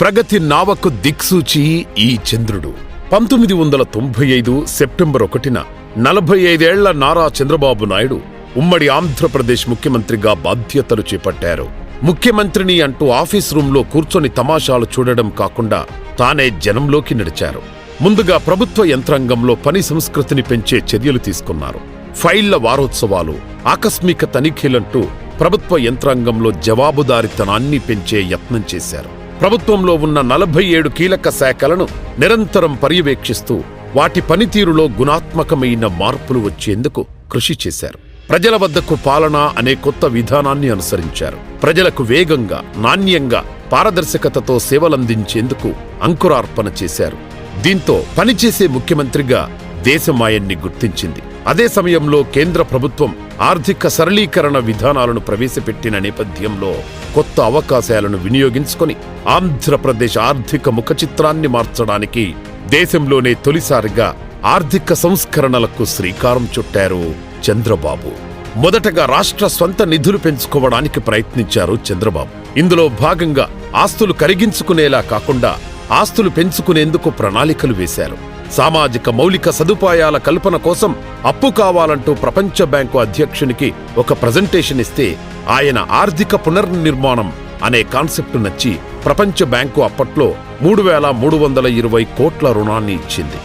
ప్రగతి నావకు దిక్సూచి ఈ చంద్రుడు. పంతొమ్మిది వందల తొంభై ఐదు సెప్టెంబర్ ఒకటిన నలభై ఐదేళ్ళ నారా చంద్రబాబు నాయుడు ఉమ్మడి ఆంధ్రప్రదేశ్ ముఖ్యమంత్రిగా బాధ్యతలు చేపట్టారు. ముఖ్యమంత్రిని అంటూ ఆఫీస్ రూంలో కూర్చొని తమాషాలు చూడడం కాకుండా తానే జనంలోకి నడిచారు. ముందుగా ప్రభుత్వ యంత్రాంగంలో పని సంస్కృతిని పెంచే చర్యలు తీసుకున్నారు. ఫైళ్ళ వారోత్సవాలు ఆకస్మిక తనిఖీలంటూ ప్రభుత్వ యంత్రాంగంలో జవాబుదారితనాన్ని పెంచే యత్నం చేశారు. ప్రభుత్వంలో ఉన్న నలభై ఏడు కీలక శాఖలను నిరంతరం పర్యవేక్షిస్తూ వాటి పనితీరులో గుణాత్మకమైన మార్పులు వచ్చేందుకు కృషి చేశారు. ప్రజల వద్దకు పాలన అనే కొత్త విధానాన్ని అనుసరించారు. ప్రజలకు వేగంగా నాణ్యంగా పారదర్శకతతో సేవలందించేందుకు అంకురార్పణ చేశారు. దీంతో పనిచేసే ముఖ్యమంత్రిగా దేశం ఆయన్ని గుర్తించింది. అదే సమయంలో కేంద్ర ప్రభుత్వం ఆర్థిక సరళీకరణ విధానాలను ప్రవేశపెట్టిన నేపథ్యంలో కొత్త అవకాశాలను వినియోగించుకొని ఆంధ్రప్రదేశ్ ఆర్థిక ముఖచిత్రాన్ని మార్చడానికి దేశంలోనే తొలిసారిగా ఆర్థిక సంస్కరణలకు శ్రీకారం చుట్టారు చంద్రబాబు. మొదటగా రాష్ట్ర స్వంత నిధులు పెంచుకోవడానికి ప్రయత్నించారు చంద్రబాబు. ఇందులో భాగంగా ఆస్తులు కరిగించుకునేలా కాకుండా ఆస్తులు పెంచుకునేందుకు ప్రణాళికలు వేశారు. సామాజిక మౌలిక సదుపాయాల కల్పన కోసం అప్పు కావాలంటూ ప్రపంచ బ్యాంకు అధ్యక్షునికి ఒక ప్రజెంటేషన్ ఇస్తే ఆయన ఆర్థిక పునర్నిర్మాణం అనే కాన్సెప్ట్ నచ్చి ప్రపంచ బ్యాంకు అప్పట్లో మూడు వేల మూడు వందల ఇరవై కోట్ల రుణాన్ని ఇచ్చింది.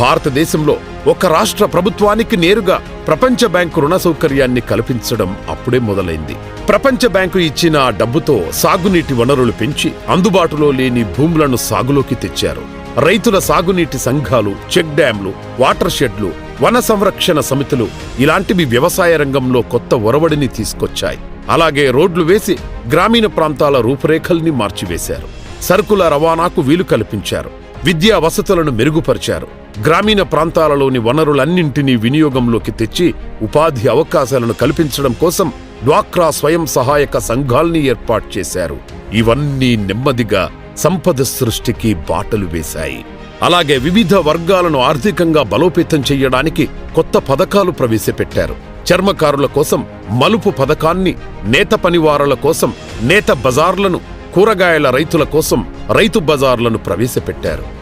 భారతదేశంలో ఒక రాష్ట్ర ప్రభుత్వానికి నేరుగా ప్రపంచ బ్యాంకు రుణ సౌకర్యాన్ని కల్పించడం అప్పుడే మొదలైంది. ప్రపంచ బ్యాంకు ఇచ్చిన ఆ డబ్బుతో సాగునీటి వనరులు పెంచి అందుబాటులో లేని భూములను సాగులోకి తెచ్చారు. రైతుల సాగునీటి సంఘాలు చెక్ డ్యాంలు వాటర్ షెడ్లు వన సంరక్షణ సమితులు ఇలాంటివి వ్యవసాయ రంగంలో కొత్త ఒరవడిని తీసుకొచ్చాయి. అలాగే రోడ్లు వేసి గ్రామీణ ప్రాంతాల రూపురేఖల్ని మార్చివేశారు. సరుకుల రవాణాకు వీలు కల్పించారు. విద్యా వసతులను మెరుగుపరిచారు. గ్రామీణ ప్రాంతాలలోని వనరులన్నింటినీ వినియోగంలోకి తెచ్చి ఉపాధి అవకాశాలను కల్పించడం కోసం డ్వాక్రా స్వయం సహాయక సంఘాల్ని ఏర్పాటు చేశారు. ఇవన్నీ నెమ్మదిగా సంపద సృష్టికి బాటలు వేశాయి. అలాగే వివిధ వర్గాలను ఆర్థికంగా బలోపేతం చేయడానికి కొత్త పథకాలు ప్రవేశపెట్టారు. చర్మకారుల కోసం మలుపు పథకాన్ని నేత పనివారుల కోసం నేత బజార్లను కూరగాయల రైతుల కోసం రైతు బజార్లను ప్రవేశపెట్టారు.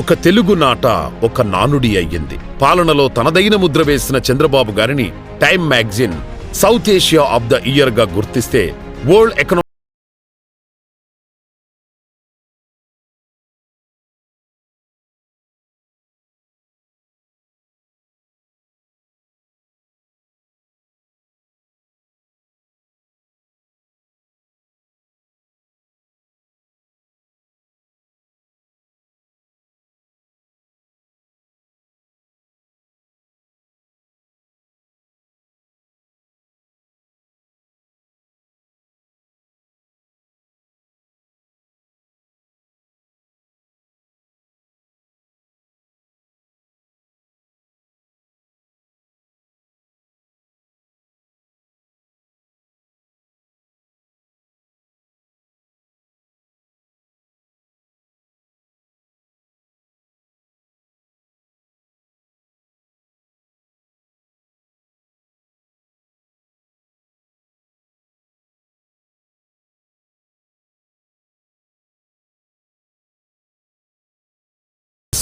ఒక తెలుగు నాట ఒక నానుడి అయ్యింది. పాలనలో తనదైన ముద్ర వేసిన చంద్రబాబు గారిని Time magazine South Asia of the ఇయర్గా గుర్తిస్తే వరల్డ్ ఎకనామిక్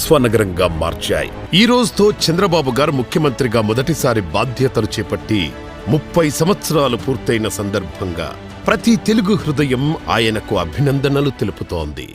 స్వనగరంగా మార్చాయి. ఈ రోజుతో చంద్రబాబు గారు ముఖ్యమంత్రిగా మొదటిసారి బాధ్యతలు చేపట్టి ముప్పై సంవత్సరాలు పూర్తయిన సందర్భంగా ప్రతి తెలుగు హృదయం ఆయనకు అభినందనలు తెలుపుతోంది.